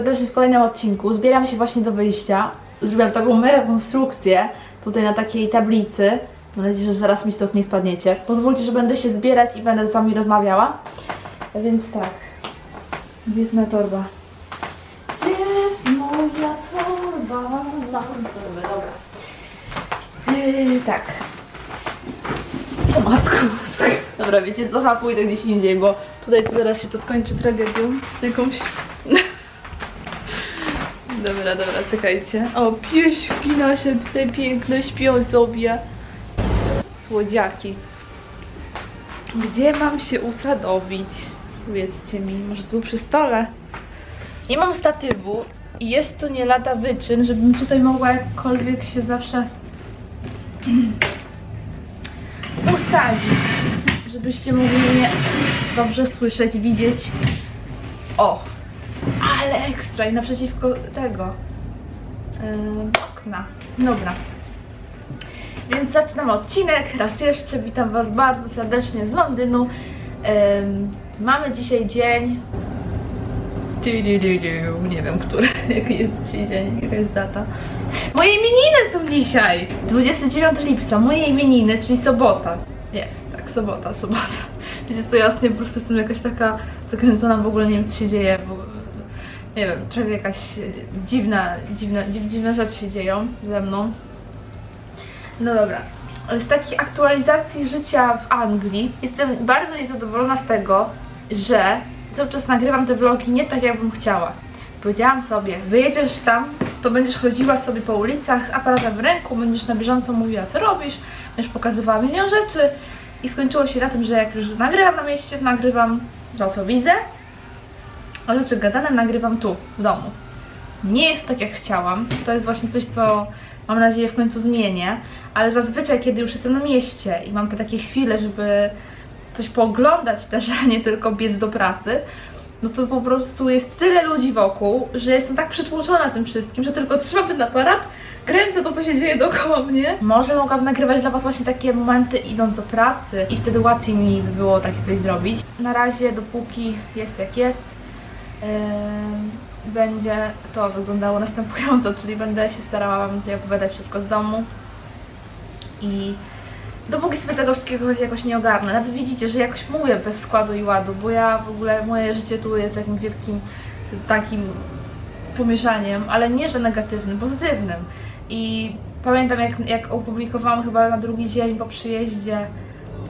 serdecznie w kolejnym odcinku. Zbieram się właśnie do wyjścia. Zrobiłam taką mega konstrukcję tutaj na takiej tablicy. Mam nadzieję, że zaraz mi stąd nie spadniecie. Pozwólcie, że będę się zbierać i będę z Wami rozmawiała. Więc tak. Gdzie jest moja torba? Gdzie jest moja torba? Mam torbę, dobra. Yy, tak. O matku. Dobra, wiecie co, chyba pójdę gdzieś indziej, bo tutaj zaraz się to skończy tragedią jakąś. Dobra, dobra, czekajcie. O, pieśki nasze tutaj piękne śpią sobie. Słodziaki. Gdzie mam się usadowić? Powiedzcie mi, może tu przy stole? Nie mam statywu i jest to nie lada wyczyn, żebym tutaj mogła jakkolwiek się zawsze usadzić, żebyście mogli mnie dobrze słyszeć, widzieć. O, ale ekstra i naprzeciwko tego okna. Dobra. Więc zaczynam odcinek. Raz jeszcze witam Was bardzo serdecznie z Londynu. Ym, mamy dzisiaj dzień. Nie wiem, który, jaki jest dzisiaj dzień, jaka jest data. Moje imieniny są dzisiaj! 29 lipca, moje imieniny, czyli sobota. Jest, tak, sobota, sobota. Wiecie co, ja po prostu jestem jakaś taka zakręcona, w ogóle nie wiem co się dzieje. W ogóle, nie wiem, trochę jakaś dziwna, dziwna, dziw, dziwne rzeczy się dzieją ze mną. No dobra. Z takich aktualizacji życia w Anglii jestem bardzo niezadowolona z tego, że cały czas nagrywam te vlogi nie tak, jakbym chciała. Powiedziałam sobie, wyjedziesz tam, to będziesz chodziła sobie po ulicach z aparatem w ręku, będziesz na bieżąco mówiła, co robisz, będziesz pokazywała milion rzeczy. I skończyło się na tym, że jak już nagrywam na mieście, to nagrywam to, co widzę, a rzeczy gadane nagrywam tu, w domu. Nie jest tak, jak chciałam. To jest właśnie coś, co mam nadzieję w końcu zmienię, ale zazwyczaj, kiedy już jestem na mieście i mam te takie chwile, żeby coś pooglądać też, a nie tylko biec do pracy, no to po prostu jest tyle ludzi wokół, że jestem tak przytłoczona tym wszystkim, że tylko trzymam ten aparat, kręcę to, co się dzieje dookoła mnie. Może mogłabym nagrywać dla Was właśnie takie momenty idąc do pracy i wtedy łatwiej mi by było takie coś zrobić. Na razie, dopóki jest jak jest, będzie to wyglądało następująco, czyli będę się starała Wam tutaj opowiadać wszystko z domu i dopóki sobie tego wszystkiego jakoś nie ogarnę, nawet widzicie, że jakoś mówię bez składu i ładu, bo ja w ogóle, moje życie tu jest takim wielkim takim pomieszaniem, ale nie, że negatywnym, pozytywnym i pamiętam jak, jak opublikowałam chyba na drugi dzień po przyjeździe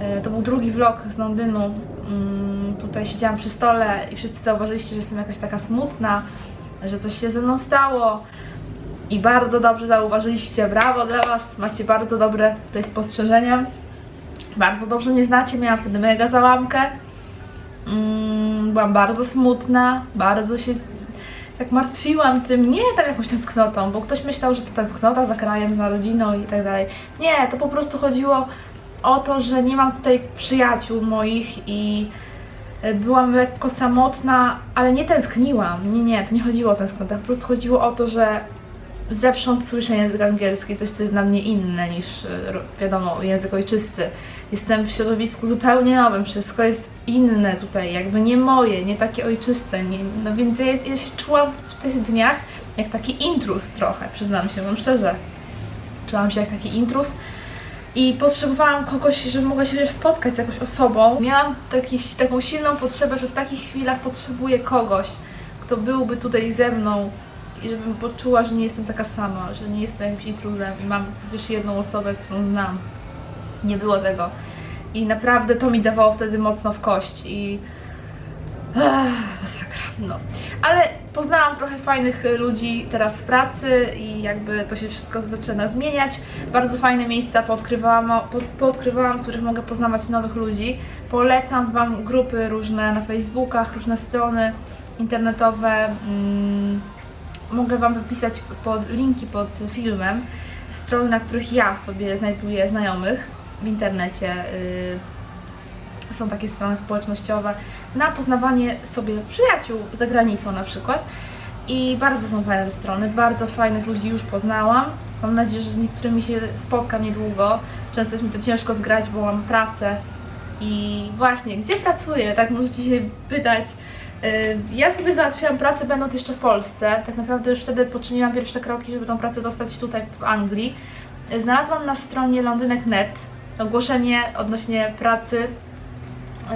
E, To był drugi vlog z Londynu. Mm, Tutaj siedziałam przy stole i wszyscy zauważyliście, że jestem jakaś taka smutna, że coś się ze mną stało. I bardzo dobrze zauważyliście, brawo dla Was, macie bardzo dobre tutaj spostrzeżenia. Bardzo dobrze mnie znacie, miałam wtedy mega załamkę. Mm, Byłam bardzo smutna, bardzo się tak martwiłam tym, nie tam jakąś tęsknotą, bo ktoś myślał, że to tęsknota za krajem, za rodziną i tak dalej. Nie, to po prostu chodziło o to, że nie mam tutaj przyjaciół moich i e, byłam lekko samotna, ale nie tęskniłam. Nie, nie, to nie chodziło o tęsknotę. Po prostu chodziło o to, że zewsząd słyszę język angielski, coś, co jest dla mnie inne niż, e, wiadomo, język ojczysty. Jestem w środowisku zupełnie nowym, wszystko jest inne tutaj, jakby nie moje, nie takie ojczyste. Nie, no więc ja, ja się czułam w tych dniach jak taki intrus trochę, przyznam się wam szczerze. Czułam się jak taki intrus i potrzebowałam kogoś, żeby mogła się wiesz, spotkać z jakąś osobą. Miałam taki, taką silną potrzebę, że w takich chwilach potrzebuję kogoś, kto byłby tutaj ze mną i żebym poczuła, że nie jestem taka sama, że nie jestem jakimś intruzem i mam chociaż jedną osobę, którą znam. Nie było tego. I naprawdę to mi dawało wtedy mocno w kość i... Ech, masakra, no. Ale poznałam trochę fajnych y, ludzi teraz w pracy i jakby to się wszystko zaczyna zmieniać. Bardzo fajne miejsca poodkrywałam, po, poodkrywałam, w których mogę poznawać nowych ludzi. Polecam Wam grupy różne na Facebookach, różne strony internetowe. Mm, mogę Wam wypisać pod, linki pod filmem strony, na których ja sobie znajduję znajomych w internecie. y, są takie strony społecznościowe na poznawanie sobie przyjaciół za granicą na przykład. I bardzo są fajne strony, bardzo fajnych ludzi już poznałam. Mam nadzieję, że z niektórymi się spotkam niedługo. Często jest mi to ciężko zgrać, bo mam pracę. I właśnie, gdzie pracuję? Tak możecie się pytać. Y, Ja sobie załatwiłam pracę będąc jeszcze w Polsce. Tak naprawdę już wtedy poczyniłam pierwsze kroki, żeby tą pracę dostać tutaj w Anglii. Y, Znalazłam na stronie londynek.net ogłoszenie odnośnie pracy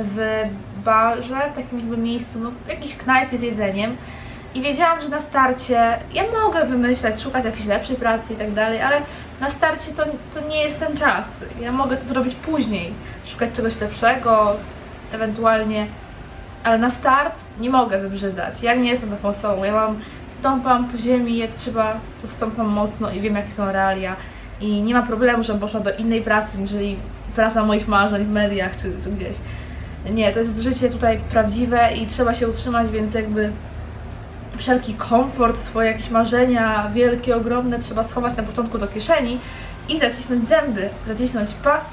w barze, w takim jakby miejscu, no, w jakiejś knajpie z jedzeniem. I wiedziałam, że na starcie ja mogę wymyślać, szukać jakiejś lepszej pracy i tak dalej, ale na starcie to, to nie jest ten czas. Ja mogę to zrobić później, szukać czegoś lepszego, ewentualnie, ale na start nie mogę wybrzydzać. Ja nie jestem taką osobą. Ja mam, stąpam po ziemi, jak trzeba, to stąpam mocno i wiem, jakie są realia. I nie ma problemu, żebym poszła do innej pracy, niżeli praca moich marzeń w mediach czy, czy gdzieś. Nie, to jest życie tutaj prawdziwe i trzeba się utrzymać, więc jakby wszelki komfort, swoje jakieś marzenia wielkie, ogromne trzeba schować na początku do kieszeni i zacisnąć zęby, zacisnąć pas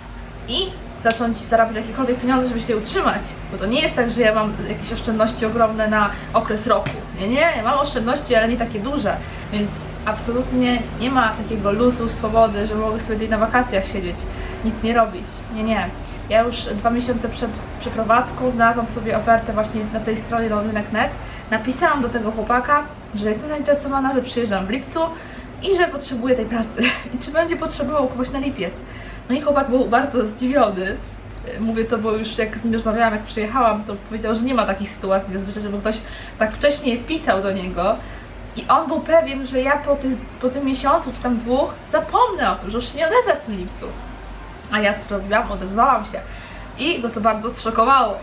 i zacząć zarabiać jakiekolwiek pieniądze, żeby się utrzymać. Bo to nie jest tak, że ja mam jakieś oszczędności ogromne na okres roku. Nie, nie, ja mam oszczędności, ale nie takie duże, więc absolutnie nie ma takiego luzu, swobody, że mogę sobie tutaj na wakacjach siedzieć, nic nie robić. Nie, nie. Ja już dwa miesiące przed przeprowadzką znalazłam sobie ofertę właśnie na tej stronie londynek.net. Napisałam do tego chłopaka, że jestem zainteresowana, że przyjeżdżam w lipcu i że potrzebuję tej pracy. I czy będzie potrzebował kogoś na lipiec. No i chłopak był bardzo zdziwiony. Mówię to, bo już jak z nim rozmawiałam, jak przyjechałam, to powiedział, że nie ma takich sytuacji zazwyczaj, żeby ktoś tak wcześniej pisał do niego. I on był pewien, że ja po, tych, po tym miesiącu, czy tam dwóch, zapomnę o tym, że już się nie odezwę w tym lipcu. A ja zrobiłam? Odezwałam się. I go to bardzo zszokowało.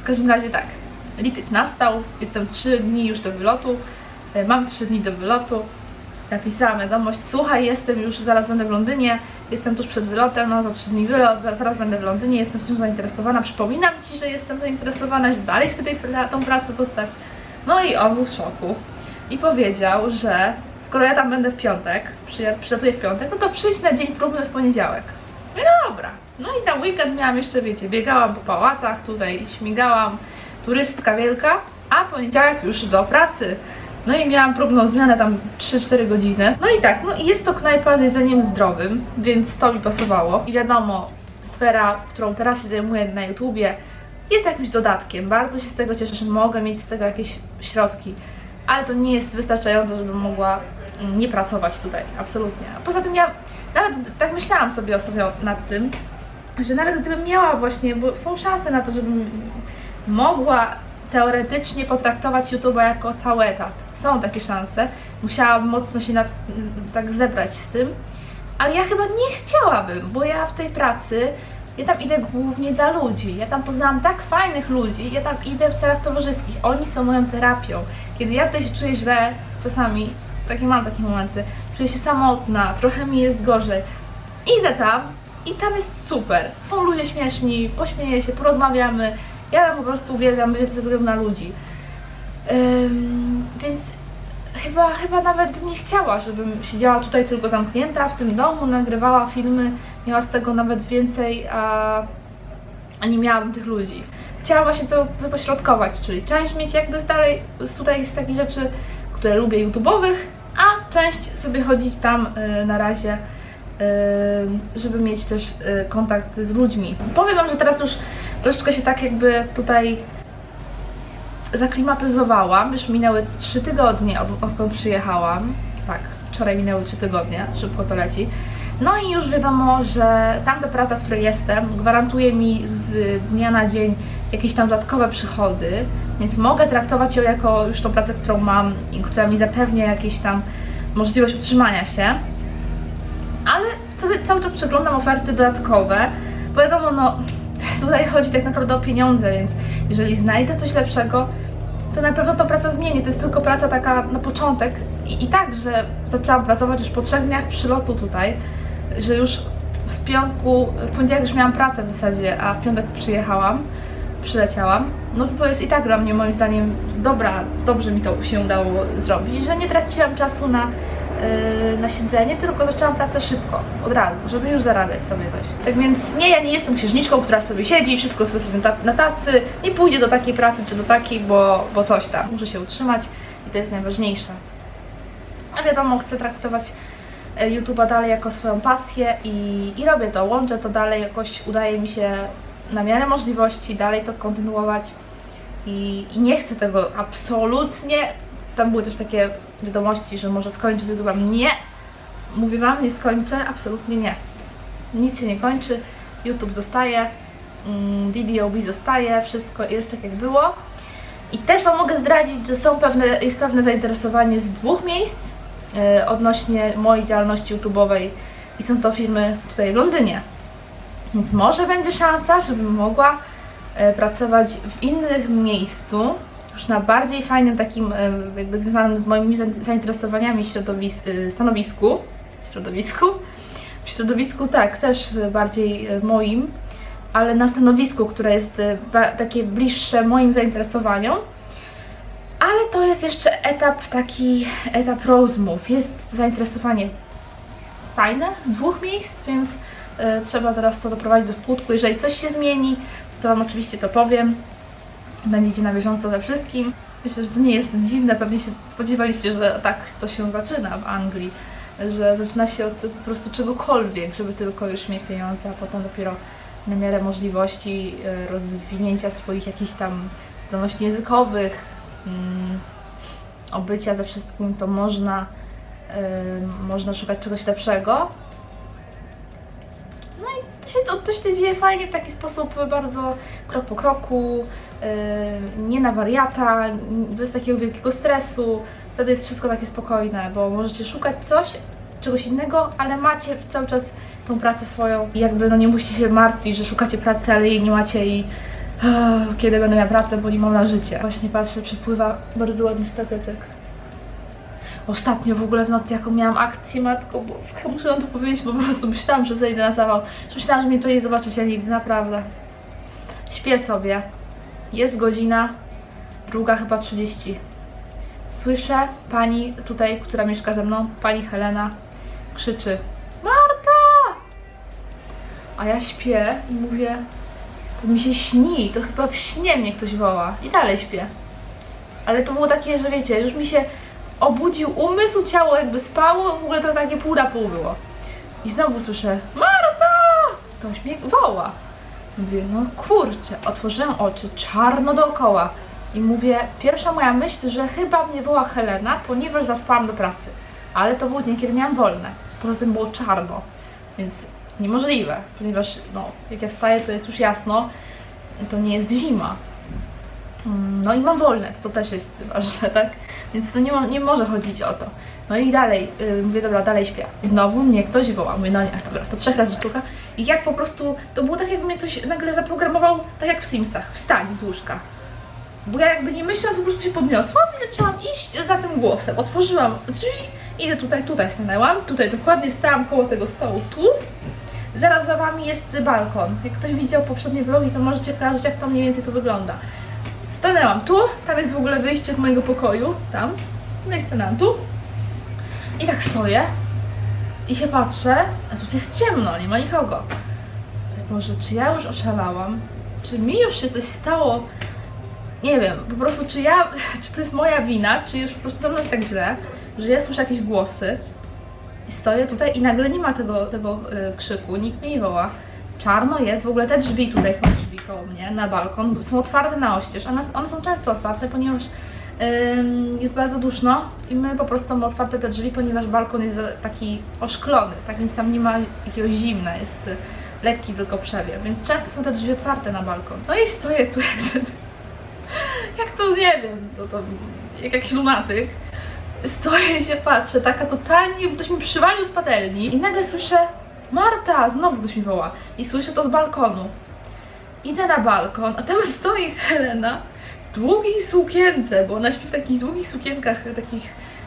W każdym razie tak, lipiec nastał, jestem 3 dni już do wylotu, e, mam 3 dni do wylotu. Napisałam wiadomość, słuchaj, jestem już, zaraz będę w Londynie, jestem tuż przed wylotem, no za 3 dni wylot, zaraz będę w Londynie, jestem w zainteresowana, przypominam Ci, że jestem zainteresowana, że dalej chcę tej, tą pracę dostać. No i on był w szoku i powiedział, że skoro ja tam będę w piątek, przyja- przylatuję w piątek, no to przyjdź na dzień próbny w poniedziałek. I dobra. No i na weekend miałam jeszcze, wiecie, biegałam po pałacach, tutaj śmigałam, turystka wielka, a poniedziałek już do pracy. No i miałam próbną zmianę tam 3-4 godziny. No i tak, no i jest to knajpa z jedzeniem zdrowym, więc to mi pasowało. I wiadomo, sfera, którą teraz się zajmuję na YouTubie, jest jakimś dodatkiem. Bardzo się z tego cieszę, że mogę mieć z tego jakieś środki, ale to nie jest wystarczające, żebym mogła nie pracować tutaj, absolutnie. A poza tym ja nawet tak myślałam sobie ostatnio nad tym, że nawet gdybym miała właśnie, bo są szanse na to, żebym mogła teoretycznie potraktować YouTube'a jako cały etat. Są takie szanse. Musiałabym mocno się nad, tak zebrać z tym, ale ja chyba nie chciałabym, bo ja w tej pracy, ja tam idę głównie dla ludzi. Ja tam poznałam tak fajnych ludzi, ja tam idę w celach towarzyskich. Oni są moją terapią. Kiedy ja tutaj się czuję źle, czasami, takie mam takie momenty, czuję się samotna, trochę mi jest gorzej. Idę tam i tam jest super. Są ludzie śmieszni, pośmieję się, porozmawiamy. Ja po prostu uwielbiam być ze względu na ludzi. Więc chyba, chyba nawet bym nie chciała, żebym siedziała tutaj tylko zamknięta w tym domu, nagrywała filmy, miała z tego nawet więcej, a, a nie miałabym tych ludzi. Chciałam właśnie to wypośrodkować, czyli część mieć jakby dalej tutaj z takich rzeczy, które lubię YouTube'owych, część sobie chodzić tam y, na razie, y, żeby mieć też y, kontakt z ludźmi. Powiem Wam, że teraz już troszeczkę się tak jakby tutaj zaklimatyzowałam. Już minęły 3 tygodnie, od, odkąd przyjechałam. Tak, wczoraj minęły 3 tygodnie, szybko to leci. No i już wiadomo, że tamta praca, w której jestem, gwarantuje mi z dnia na dzień jakieś tam dodatkowe przychody, więc mogę traktować ją jako już tą pracę, którą mam i która mi zapewnia jakieś tam możliwość utrzymania się. Ale sobie cały czas przeglądam oferty dodatkowe, bo wiadomo, no tutaj chodzi tak naprawdę o pieniądze, więc jeżeli znajdę coś lepszego, to na pewno to praca zmieni. To jest tylko praca taka na początek. I, i tak, że zaczęłam pracować już po trzech dniach przylotu tutaj, że już z piątku, w poniedziałek już miałam pracę w zasadzie, a w piątek przyjechałam, przyleciałam. No to to jest i tak dla mnie moim zdaniem dobra, dobrze mi to się udało zrobić, że nie traciłam czasu na yy, na siedzenie, tylko zaczęłam pracę szybko, od razu, żeby już zarabiać sobie coś. Tak więc nie, ja nie jestem księżniczką, która sobie siedzi i wszystko sobie na, na tacy, nie pójdzie do takiej pracy czy do takiej, bo, bo coś tam. Muszę się utrzymać i to jest najważniejsze. A wiadomo, chcę traktować e, YouTube'a dalej jako swoją pasję i, i robię to, łączę to dalej, jakoś udaje mi się na miarę możliwości dalej to kontynuować i, i nie chcę tego absolutnie. Tam były też takie wiadomości, że może skończę z YouTube'em. Nie! Mówię Wam, nie skończę, absolutnie nie. Nic się nie kończy, YouTube zostaje, mm, DDOB zostaje, wszystko jest tak jak było. I też Wam mogę zdradzić, że są pewne, jest pewne zainteresowanie z dwóch miejsc e, odnośnie mojej działalności YouTube'owej i są to firmy tutaj w Londynie. Więc może będzie szansa, żebym mogła pracować w innym miejscu, już na bardziej fajnym takim, e, jakby związanym z moimi za- zainteresowaniami e, stanowisku. Środowisku? W środowisku tak, też e, bardziej e, moim, ale na stanowisku, które jest e, takie bliższe moim zainteresowaniom. Ale to jest jeszcze etap taki, etap rozmów. Jest zainteresowanie fajne z dwóch miejsc, więc e, trzeba teraz to doprowadzić do skutku. Jeżeli coś się zmieni, to Wam oczywiście to powiem. Będziecie na bieżąco ze wszystkim. Myślę, że to nie jest dziwne, pewnie się spodziewaliście, że tak to się zaczyna w Anglii, że zaczyna się od po prostu czegokolwiek, żeby tylko już mieć pieniądze, a potem dopiero na miarę możliwości e, rozwinięcia swoich jakichś tam zdolności językowych, mm, obycia ze wszystkim, to można, e, można szukać czegoś lepszego. No i to się, to, to się dzieje fajnie w taki sposób bardzo krok po kroku, yy, nie na wariata, bez takiego wielkiego stresu. Wtedy jest wszystko takie spokojne, bo możecie szukać coś, czegoś innego, ale macie cały czas tą pracę swoją i jakby no nie musicie się martwić, że szukacie pracy, ale jej nie macie i "Ach, kiedy będę miała pracę, bo nie mam na życie. Właśnie patrzę, przepływa bardzo ładny stateczek. Ostatnio w ogóle w nocy, jaką miałam akcję, Matko Boska, muszę wam to powiedzieć, po prostu myślałam, że zejdę na zawał. Myślałam, że mnie tu nie zobaczycie nigdy, naprawdę. Śpię sobie. Jest godzina, druga chyba 30. Słyszę pani tutaj, która mieszka ze mną, pani Helena, krzyczy Marta! A ja śpię i mówię, to mi się śni, to chyba w śnie mnie ktoś woła. I dalej śpię. Ale to było takie, że wiecie, już mi się obudził umysł, ciało jakby spało, w ogóle to takie pół na pół było. I znowu słyszę, Marta! Ktoś mnie woła. Mówię, no kurczę, otworzyłam oczy, czarno dookoła. I mówię, pierwsza moja myśl, że chyba mnie woła Helena, ponieważ zaspałam do pracy. Ale to był dzień, kiedy miałam wolne. Poza tym było czarno, więc niemożliwe, ponieważ no, jak ja wstaję, to jest już jasno, to nie jest zima. No i mam wolne, to, to też jest ważne, tak? Więc to nie, nie może chodzić o to. No i dalej, yy, mówię, dobra, dalej śpię. Znowu mnie ktoś woła, mówię, no nie, dobra, to trzech razy sztuka. I jak po prostu, to było tak jakby mnie ktoś nagle zaprogramował, tak jak w Simsach, wstań z łóżka. Bo ja jakby nie myśląc, po prostu się podniosłam i zaczęłam iść za tym głosem. Otworzyłam drzwi, idę tutaj, tutaj stanęłam, tutaj dokładnie stałam koło tego stołu, tu. Zaraz za wami jest balkon. Jak ktoś widział poprzednie vlogi, to możecie kojarzyć, jak to mniej więcej to wygląda. Stanęłam tu, tam jest w ogóle wyjście z mojego pokoju, tam. No i stanęłam tu. I tak stoję i się patrzę, a tu jest ciemno, nie ma nikogo. Boże, czy ja już oszalałam? Czy mi już się coś stało? Nie wiem, po prostu czy ja, czy to jest moja wina, czy już po prostu ze mną jest tak źle, że ja słyszę jakieś głosy i stoję tutaj i nagle nie ma tego, tego y, krzyku, nikt mnie nie woła. Czarno jest, w ogóle te drzwi tutaj są koło mnie, na balkon, są otwarte na oścież. One, one są często otwarte, ponieważ ym, jest bardzo duszno i my po prostu mamy otwarte te drzwi, ponieważ balkon jest taki oszklony, tak więc tam nie ma jakiegoś zimna, jest lekki tylko przewiew, więc często są te drzwi otwarte na balkon. No i stoję tu jak jak to nie wiem, co to, jak jakiś lunatyk. Stoję się patrzę, taka totalnie, ktoś mi przywalił z patelni i nagle słyszę Marta, znowu ktoś mi woła i słyszę to z balkonu. Idę na balkon, a tam stoi Helena w długiej sukience, bo ona śpi w takich długich sukienkach, takich,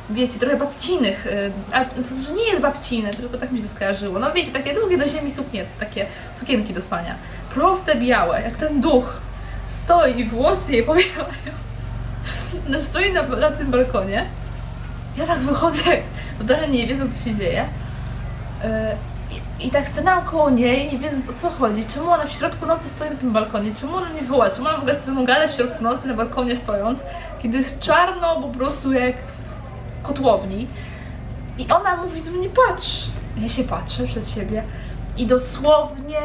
wiecie, trochę babcinych, y, a to znaczy nie jest babcine, tylko tak mi się to skojarzyło. No wiecie, takie długie do ziemi suknie, takie sukienki do spania. Proste, białe, jak ten duch stoi, włosy jej powijają. Ona stoi na, na tym balkonie. Ja tak wychodzę, totalnie nie wiedząc co się dzieje. Yy, I, tak stanęłam koło niej, nie wiedząc o co chodzi. Czemu ona w środku nocy stoi na tym balkonie? Czemu ona mnie woła? Czemu ona w ogóle chce gadać w środku nocy na balkonie stojąc, kiedy jest czarno po prostu jak w kotłowni. I ona mówi do mnie, patrz. Ja się patrzę przed siebie i dosłownie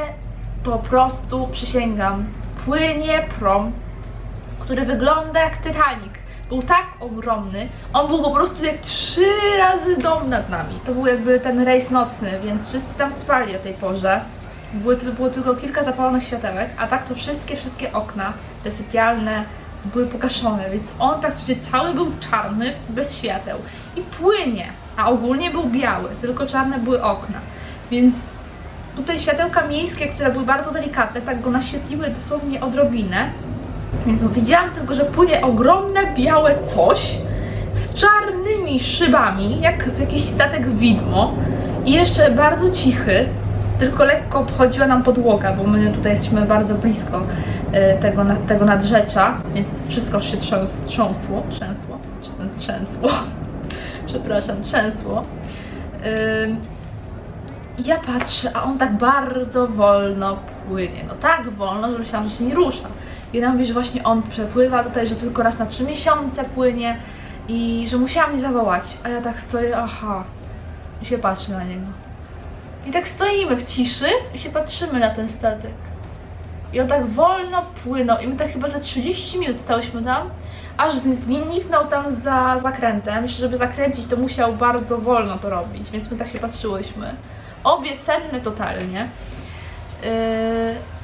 po prostu przysięgam, płynie prom który wygląda jak Titanic. Był tak ogromny, on był po prostu jak trzy razy dom nad nami. To był jakby ten rejs nocny, więc wszyscy tam spali o tej porze. Były, było tylko kilka zapalonych światełek, a tak to wszystkie, wszystkie okna, te sypialne, były pogaszone, więc on praktycznie cały był czarny, bez świateł i płynie, a ogólnie był biały, tylko czarne były okna. Więc tutaj światełka miejskie, które były bardzo delikatne, tak go naświetliły dosłownie odrobinę. Więc widziałam tylko, że płynie ogromne białe coś z czarnymi szybami, jak jakiś statek widmo i jeszcze bardzo cichy, tylko lekko obchodziła nam podłoga, bo my tutaj jesteśmy bardzo blisko e, tego, tego nadrzecza, więc wszystko się trząs, trząsło, trzęsło, trzę- trzęsło, przepraszam, trzęsło. Ja patrzę, a on tak bardzo wolno płynie. No tak wolno, że myślałam, że się nie rusza. I ona mówi, że właśnie on przepływa tutaj, że tylko raz na trzy miesiące płynie i że musiałam mnie zawołać. A ja tak stoję, aha, i się patrzę na niego. I tak stoimy w ciszy i się patrzymy na ten statek. I on tak wolno płynął i my tak chyba za 30 minut stałyśmy tam, aż zniknął tam za zakrętem. Jeszcze żeby zakręcić, to musiał bardzo wolno to robić, więc my tak się patrzyłyśmy. Obie senne totalnie. Yy...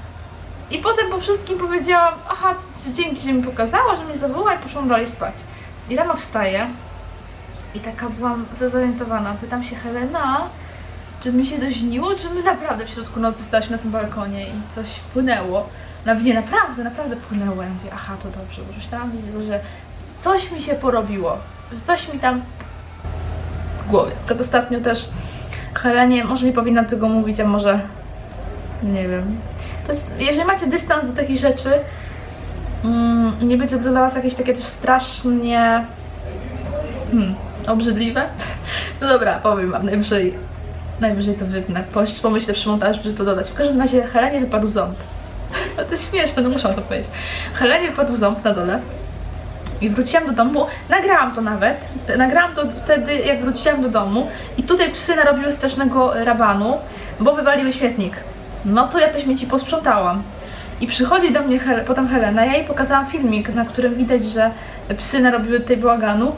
I potem po wszystkim powiedziałam, aha, dzięki, że mi pokazała, że mnie zawołała i poszłam dalej spać. I rano wstaję i taka byłam zdezorientowana. Pytam się Helena, czy mi się to śniło, czy my naprawdę w środku nocy stałyśmy na tym balkonie i coś płynęło. Na mnie naprawdę, naprawdę płynęło. Ja mówię, aha, to dobrze, bo myślałam, że coś mi się porobiło, że coś mi tam w głowie. Tak ostatnio też Helenie, może nie powinnam tego mówić, a może nie wiem. Jest, jeżeli macie dystans do takich rzeczy, mm, nie będzie to dla was jakieś takie też strasznie hmm, obrzydliwe. No dobra, powiem wam, najwyżej, najwyżej to wytnę. Pomyślę przy montażu, że to dodać. W każdym razie Helenie wypadł ząb. A to jest śmieszne, no muszę to powiedzieć. Helenie wypadł ząb na dole. I wróciłam do domu, nagrałam to nawet, nagrałam to wtedy jak wróciłam do domu i tutaj psy narobiły strasznego rabanu, bo wywaliły śmietnik. No to ja te śmieci posprzątałam. I przychodzi do mnie Hel- potem Helena, ja jej pokazałam filmik, na którym widać, że psy narobiły tutaj bałaganu,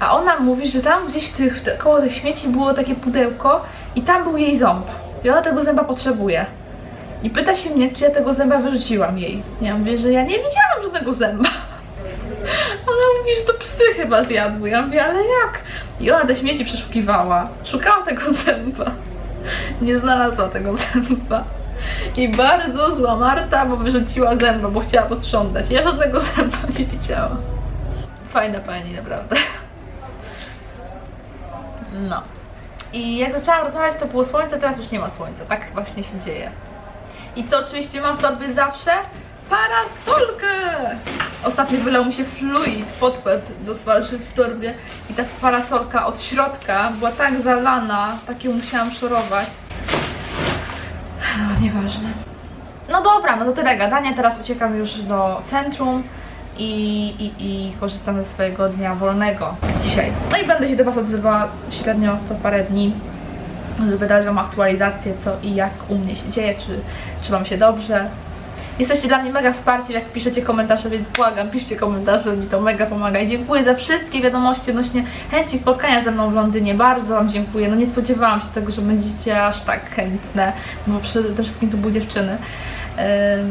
a ona mówi, że tam gdzieś w tych, w te, koło tych śmieci było takie pudełko i tam był jej ząb. I ona tego zęba potrzebuje. I pyta się mnie, czy ja tego zęba wyrzuciłam jej. Ja mówię, że ja nie widziałam żadnego zęba. Ona mówi, że to psy chyba zjadły. Ja mówię, ale jak? I ona te śmieci przeszukiwała. Szukała tego zęba. Nie znalazła tego zęba. I bardzo zła Marta, bo wyrzuciła zęba, bo chciała posprzątać. Ja żadnego zęba nie widziałam. Fajna pani, naprawdę. No. I jak zaczęłam rozmawiać, to było słońce, teraz już nie ma słońca. Tak właśnie się dzieje. I co oczywiście mam w torbie zawsze? Parasolkę! Ostatnio wylał mi się fluid, podkład do twarzy w torbie i ta parasolka od środka była tak zalana, takie musiałam szorować. No, nieważne. No dobra, no to tyle gadania, teraz uciekam już do centrum i, i, i korzystam ze swojego dnia wolnego dzisiaj. No i będę się do Was odzywała średnio co parę dni, żeby dać Wam aktualizację co i jak u mnie się dzieje, czy, czy Wam się dobrze. Jesteście dla mnie mega wsparciem, jak piszecie komentarze, więc błagam, piszcie komentarze, mi to mega pomaga. I dziękuję za wszystkie wiadomości odnośnie chęci spotkania ze mną w Londynie. Bardzo Wam dziękuję. No nie spodziewałam się tego, że będziecie aż tak chętne, bo przede wszystkim tu były dziewczyny,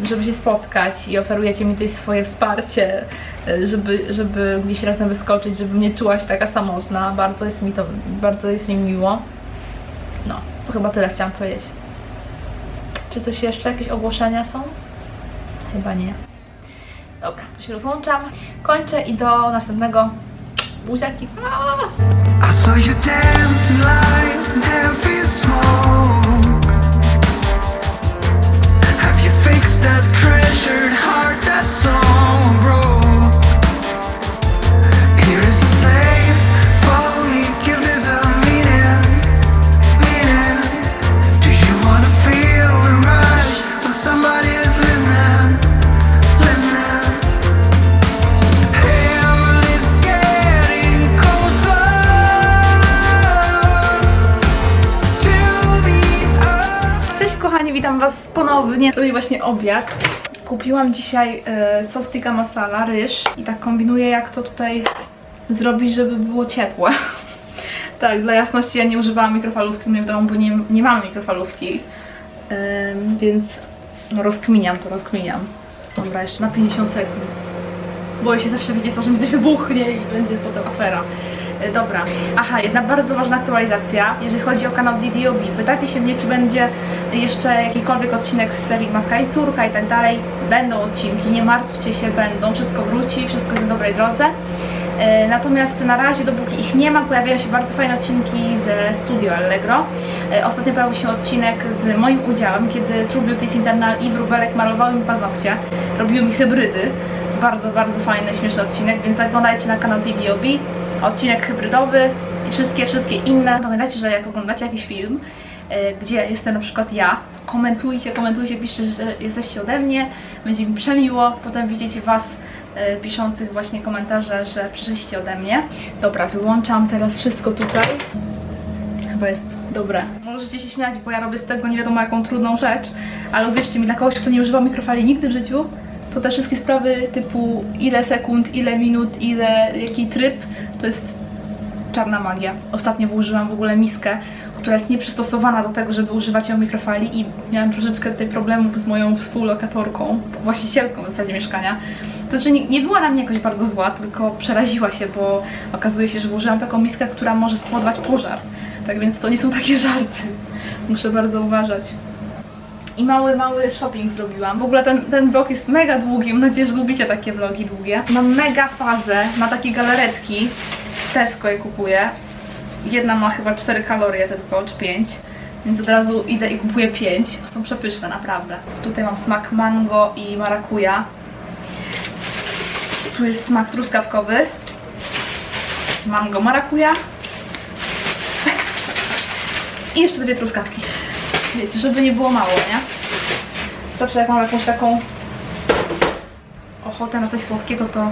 żeby się spotkać i oferujecie mi tutaj swoje wsparcie, e, żeby, żeby gdzieś razem wyskoczyć, żebym nie czuła się taka samotna. Bardzo jest mi to, bardzo jest mi miło. No, to chyba tyle chciałam powiedzieć. Czy coś jeszcze? Jakieś ogłoszenia są? Chyba nie. Dobra, to się rozłączam. Kończę i do następnego. Buziaki. Aaaa! I saw you like. Ponownie. Robię właśnie obiad Kupiłam dzisiaj e, sos tikka masala, ryż i tak kombinuję jak to tutaj zrobić, żeby było ciepłe. tak, dla jasności ja nie używałam mikrofalówki u mnie w domu, bo nie, nie mam mikrofalówki, więc no rozkminiam to, rozkminiam. Dobra, jeszcze na 50 sekund. Boję się zawsze wiecie co, że mi coś wybuchnie i będzie potem afera. E, Dobra, aha, jedna bardzo ważna aktualizacja, jeżeli chodzi o kanał DDOB. Pytacie się mnie, czy będzie jeszcze jakikolwiek odcinek z serii Matka i Córka i tak dalej. Będą odcinki, nie martwcie się, będą, wszystko wróci, wszystko jest na dobrej drodze. E, Natomiast na razie, dopóki ich nie ma, pojawiają się bardzo fajne odcinki ze Studio Allegro. E, Ostatnio pojawił się odcinek z moim udziałem, kiedy True Beauty Internal i Wróbelek malowały mi paznokcie, robiły mi hybrydy. Bardzo, bardzo fajny, śmieszny odcinek, więc zaglądajcie na kanał TVOB, odcinek hybrydowy i wszystkie, wszystkie inne. Pamiętajcie, że jak oglądacie jakiś film, e, gdzie jestem na przykład ja, to komentujcie, komentujcie, piszcie, że jesteście ode mnie, będzie mi przemiło, potem widzicie Was e, piszących właśnie komentarze, że przyszliście ode mnie. Dobra, wyłączam teraz wszystko tutaj. Chyba jest dobre. Możecie się śmiać, bo ja robię z tego nie wiadomo jaką trudną rzecz, ale uwierzcie mi, dla kogoś, kto nie używał mikrofali nigdy w życiu, to te wszystkie sprawy typu ile sekund, ile minut, ile, jaki tryb, to jest czarna magia. Ostatnio wyłożyłam w ogóle miskę, która jest nieprzystosowana do tego, żeby używać ją mikrofali i miałam troszeczkę tutaj problemów z moją współlokatorką, właścicielką w zasadzie mieszkania. To znaczy nie, nie była na mnie jakoś bardzo zła, tylko przeraziła się, bo okazuje się, że włożyłam taką miskę, która może spowodować pożar. Tak więc to nie są takie żarty. Muszę bardzo uważać. I mały, mały shopping zrobiłam. W ogóle ten, ten vlog jest mega długi. Mam nadzieję, że lubicie takie vlogi długie. Mam mega fazę na takie galaretki. Tesco je kupuję. Jedna ma chyba 4 kalorie tylko, czy 5. Więc od razu idę i kupuję 5. Są przepyszne, naprawdę. Tutaj mam smak mango i marakuja. Tu jest smak truskawkowy. Mango marakuja. I jeszcze dwie truskawki. Wiecie, żeby nie było mało, nie? Zawsze jak mam jakąś taką ochotę na coś słodkiego, to,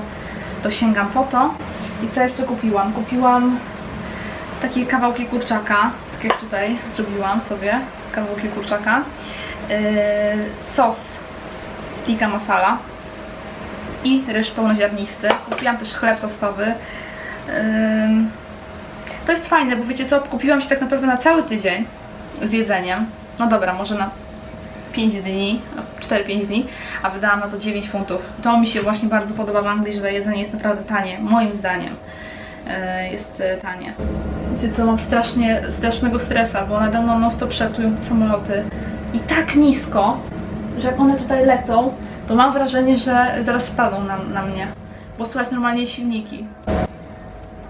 to sięgam po to. I co jeszcze kupiłam? Kupiłam takie kawałki kurczaka, tak jak tutaj zrobiłam sobie, kawałki kurczaka. Yy, sos tikka masala i ryż pełnoziarnisty. Kupiłam też chleb tostowy. Yy, to jest fajne, bo wiecie co, kupiłam się tak naprawdę na cały tydzień z jedzeniem. No dobra, może na 5 dni, 4-5 dni, a wydałam na to 9 funtów. To mi się właśnie bardzo podoba w Anglii, że jedzenie jest naprawdę tanie, moim zdaniem. e, Jest e, tanie. Wiecie co, mam strasznie, strasznego stresa, bo nade mną non stop przelatują samoloty i tak nisko, że jak one tutaj lecą, to mam wrażenie, że zaraz spadną na, na mnie, bo słychać normalnie silniki.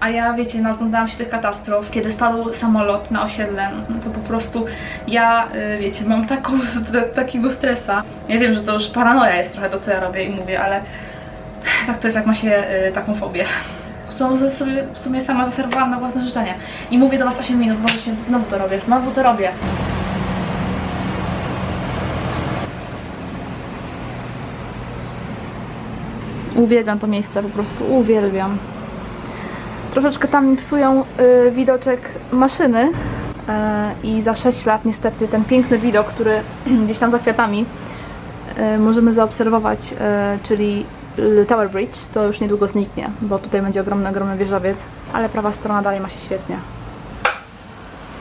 A ja, wiecie, no oglądałam się tych katastrof, kiedy spadł samolot na osiedle, no to po prostu ja, y, wiecie, mam taką, takiego stresa. Ja wiem, że to już paranoja jest trochę to, co ja robię i mówię, ale tak to jest, jak ma się y, taką fobię, którą sobie w sumie sama zaserwowałam na własne życzenie. I mówię do Was 8 minut, może się znowu to robię, znowu to robię. Uwielbiam to miejsce, po prostu uwielbiam. Troszeczkę tam psują y, widoczek maszyny y, i za 6 lat niestety ten piękny widok, który gdzieś tam za kwiatami y, możemy zaobserwować, y, czyli Tower Bridge, to już niedługo zniknie, bo tutaj będzie ogromny, ogromny wieżowiec, ale prawa strona dalej ma się świetnie.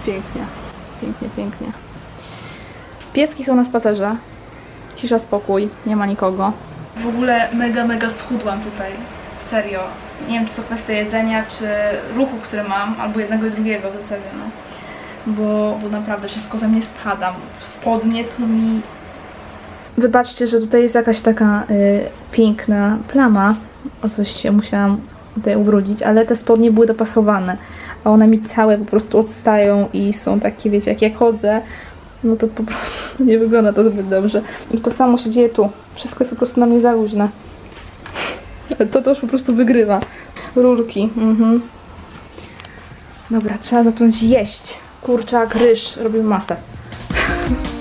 Pięknie, pięknie, pięknie. Pieski są na spacerze, cisza, spokój, nie ma nikogo. W ogóle mega, mega schudłam tutaj. Serio. Nie wiem, czy to kwestia jedzenia, czy ruchu, który mam, albo jednego i drugiego w zasadzie, no. Bo, bo naprawdę wszystko ze mnie spada. Spodnie tu mi... Wybaczcie, że tutaj jest jakaś taka y, piękna plama. O coś się musiałam tutaj ubrudzić, ale te spodnie były dopasowane. A one mi całe po prostu odstają i są takie, wiecie, jak ja chodzę, no to po prostu nie wygląda to zbyt dobrze. I to samo się dzieje tu. Wszystko jest po prostu na mnie za luźne. To to już po prostu wygrywa. Rurki. Mhm. Dobra, trzeba zacząć jeść. Kurczak, ryż. Robimy masę.